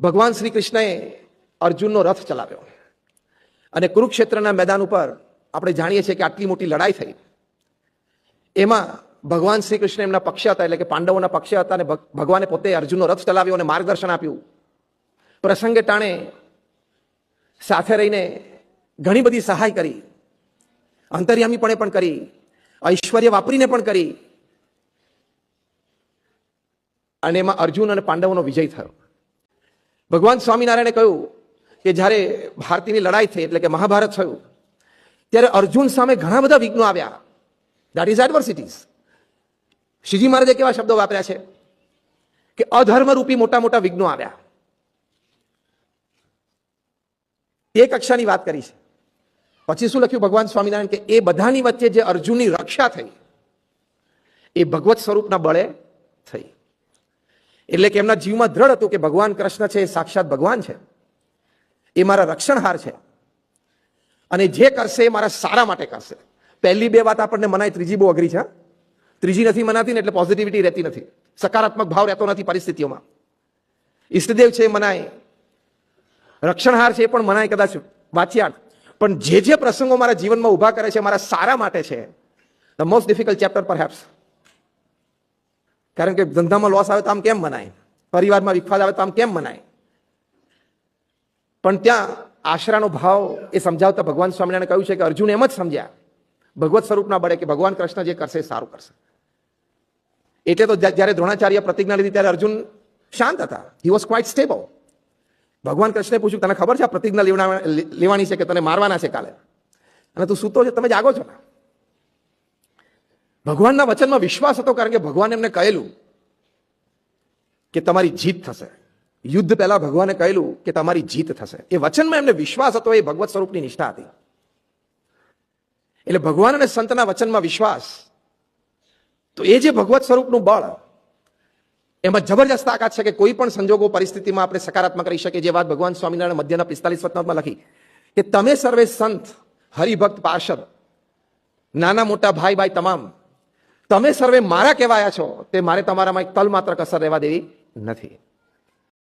ભગવાન શ્રી કૃષ્ણએ અર્જુનનો રથ ચલાવ્યો. અને કુરુક્ષેત્રના મેદાન ઉપર આપણે જાણીએ છીએ કે આટલી મોટી લડાઈ થઈ. એમાં ભગવાન શ્રી કૃષ્ણ એમના પક્ષે હતા, એટલે કે પાંડવોના પક્ષે હતા અને ભગવાને પોતે અર્જુનનો રથ ચલાવ્યો અને માર્ગદર્શન આપ્યું. પ્રસંગે ટાણે સાથે રહીને ઘણી બધી સહાય કરી. અંતર્યામીપણે પણ કરી. ઐશ્વર્ય વાપરીને પણ કરી. અને એમાં અર્જુન અને પાંડવોનો વિજય થયો. ભગવાન સ્વામિનારાયણે કહ્યું કે જ્યારે ભારતીની લડાઈ થઈ, એટલે કે મહાભારત થયું, ત્યારે અર્જુન સામે ઘણા બધા વિઘ્નો આવ્યા. દેટ ઇઝ એડવર્સિટીઝ શ્રીજી મહારાજે કેવા શબ્દો વાપર્યા છે? કે અધર્મરૂપી મોટા મોટા વિઘ્નો આવ્યા. એ કક્ષાની વાત કરી છે. પછી શું લખ્યું ભગવાન સ્વામિનારાયણ કે એ બધાની વચ્ચે જે અર્જુનની રક્ષા થઈ, એ ભગવત સ્વરૂપના બળે થઈ. એટલે કે એમના જીવમાં દ્રઢ હતું કે ભગવાન કૃષ્ણ છે, એ સાક્ષાત ભગવાન છે. એ મારા રક્ષણહાર છે. અને જે કરશે એ મારા સારા માટે કરશે. પહેલી બે વાત આપણને મનાય, ત્રીજી બહુ અઘરી છે ત્રીજી નથી મનાતી ને એટલે પોઝિટિવિટી રહેતી નથી. સકારાત્મક ભાવ રહેતો નથી પરિસ્થિતિઓમાં. ઈષ્ટદેવ છે એ મનાય. રક્ષણહાર છે એ પણ મનાય કદાચ વાચ્યા પણ જે જે પ્રસંગો મારા જીવનમાં ઊભા કરે છે, મારા સારા માટે છે ધ મોસ્ટ ડિફિકલ્ટ ચેપ્ટર પર હેપ્સ કારણ કે ધંધામાં લોસ આવે તો આમ કેમ મનાય? પરિવારમાં વિખવાદ આવે તો આમ કેમ મનાય? પણ ત્યાં આશરાનો ભાવ એ સમજાવતા ભગવાન સ્વામિનારાયણે કહ્યું છે કે અર્જુન એમ જ સમજ્યા. ભગવત સ્વરૂપના બળે કે ભગવાન કૃષ્ણ જે કરશે સારું કરશે. એટલે તો જ્યારે દ્રોણાચાર્ય પ્રતિજ્ઞા લીધી ત્યારે અર્જુન શાંત હતા. હી વોઝ ક્વાઇટ સ્ટેબલ ભગવાન કૃષ્ણે પૂછ્યું, તને ખબર છે આ પ્રતિજ્ઞા લેવડા- લેવાની છે કે તને મારવાના છે કાલે? અને તું સૂતો છે, તમે જાગો છો ને? ભગવાનના વચનમાં વિશ્વાસ હતો કારણ કે ભગવાન એમને કહેલું કે તમારી જીત થશે. યુદ્ધ પહેલા ભગવાને કહેલું કે તમારી જીત થશે. એ વચનમાં એમને વિશ્વાસ હતો, એ ભગવત સ્વરૂપની નિષ્ઠા હતી. એટલે ભગવાન અને સંતના વચનમાં વિશ્વાસ, તો એ જે ભગવત સ્વરૂપનું બળ, એમાં જબરજસ્ત તાકાત છે કે કોઈ પણ સંજોગો પરિસ્થિતિમાં આપણે સકારાત્મક રહી શકીએ, જે વાત ભગવાન સ્વામિનારાયણ મધ્યના પિસ્તાલીસ વતનમાં લખી, કે તમે સર્વે સંત, હરિભક્ત પાર્ષદ, નાના મોટા ભાઈ ભાઈ તમામ તમે સર્વે મારા કહેવાયા છો, તે મારે તમારામાં એક તલ માત્ર કસર રહેવા દેવી નથી.